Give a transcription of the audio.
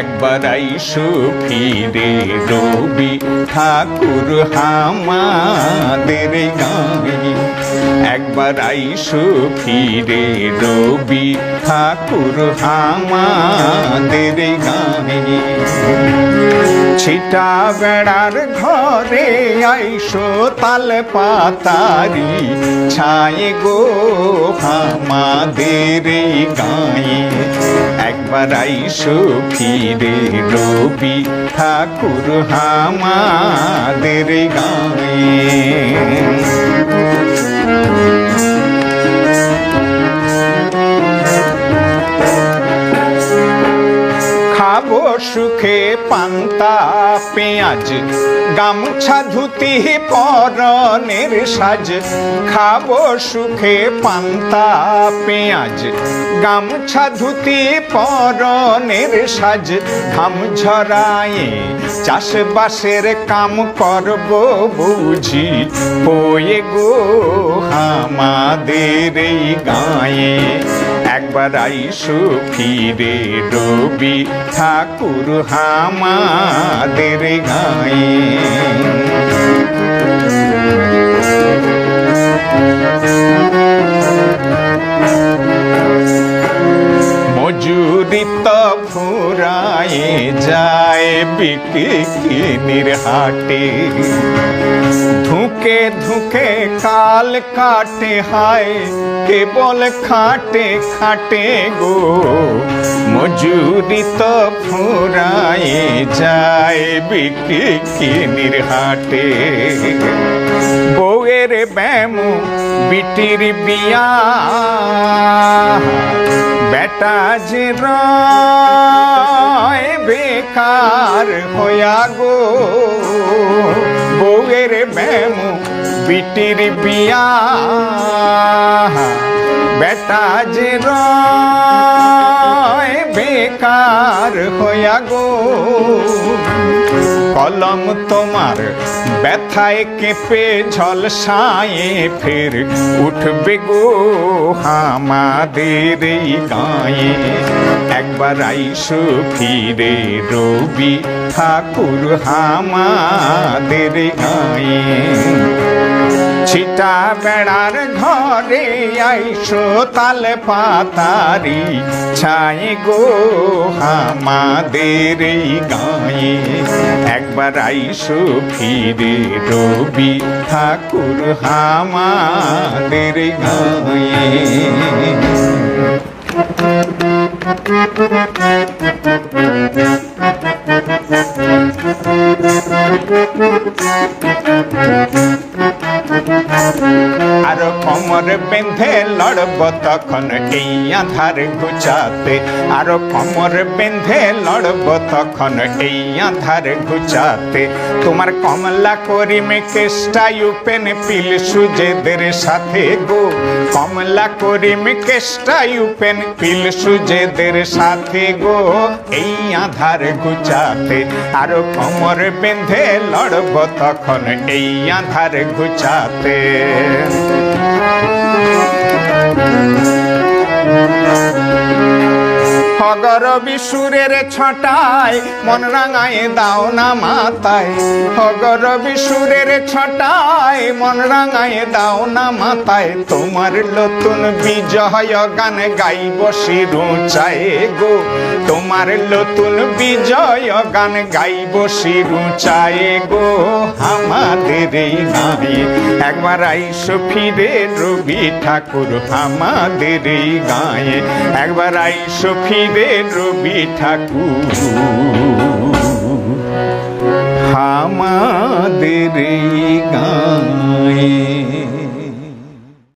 একবার আইসো ফিরে রবি ঠাকুর হামাদের গায়ে একবার আইসো ফিরে রবি ঠাকুর হামাদের গায়ে ছিটা বেড়ার ঘরে আইসো তাল পাতারি। ছায়ে গো আমাদের গায়ে। একবার আইসো ফিরে রবি ঠাকুর আমাদের গায়ে। সুখে পান্তা, পেঁয়াজ, গামছা ধুতি, পরনের সাজ। খাব সুখে পান্তা, পেঁয়াজ, গামছা ধুতি, পরনের সাজ। ঘাম ঝরায়ে চাষবাসের কাম করব বুঝি, পয়ে গো আমাদের এই গায়ে। একবার আইসো ফিরে রবি ঠাকুর হামাদের গায়ে। মজুরি বিকিনির হাটে। ধুকে ধুকে কাল কাটে হায়, কেবল খাটে খাটে গো। মজুরি তো ফুরায়ে যায় বিকিনির হাটে। বউয়ের ব্যাম বিটির বিয়া, বেটা যে রয় বেকার হইয়া গো। বউয়ের ব্যাম বিটির বিয়া। বেটা যে রয় বেকার হইয়া গো। কলম তোমার ব্যথায় কেঁপে ঝলসায়ে ফের উঠবে গো আমাদের গায়ে। একবার আইসো ফিরে রবি ঠাকুর হামাদের গায়ে। ছিটা বেড়ার ঘরে আইসো তাল পাতারি। ছাই গো আমাদের গায়ে। একবার আইসো ফিরে রবি ঠাকুর আমাদের গায়ে। Música আর কমর বেঁধে লড়ব তখন এই আধার ঘুচাতে। আর কমর বেঁধে লড়ব তখন এই আধার ঘুচাতে। তোমার কমলা করিমে কেষ্টা ইউপেন পিল সুজেদের সাথে গো। কমলা করিম কেষ্টা ইউপেন পিল সুজেদের সাথে গো। এই আধার ঘুচাতে। আর কমর বেঁধে লড়ব তখন এই আধার ঘুচাতে। Thank you. হগর বিশুরের ছটায়, মন রাঙায় দাও না মাতায় হগর বিশুরের ছটায়, মন রাঙায় দাও না মাতায় তোমার নতুন বিজয় গান গাই গাইব শিরুচায় গো। তোমার নতুন বিজয় গান গাই গাইব শিরুচায় গো। আমাদের গায়ে একবার আইসো ফিরে রবি ঠাকুর। আমাদের গায়ে একবার আইসো ফিরে রবি ঠাকুর আমাদের গায়ে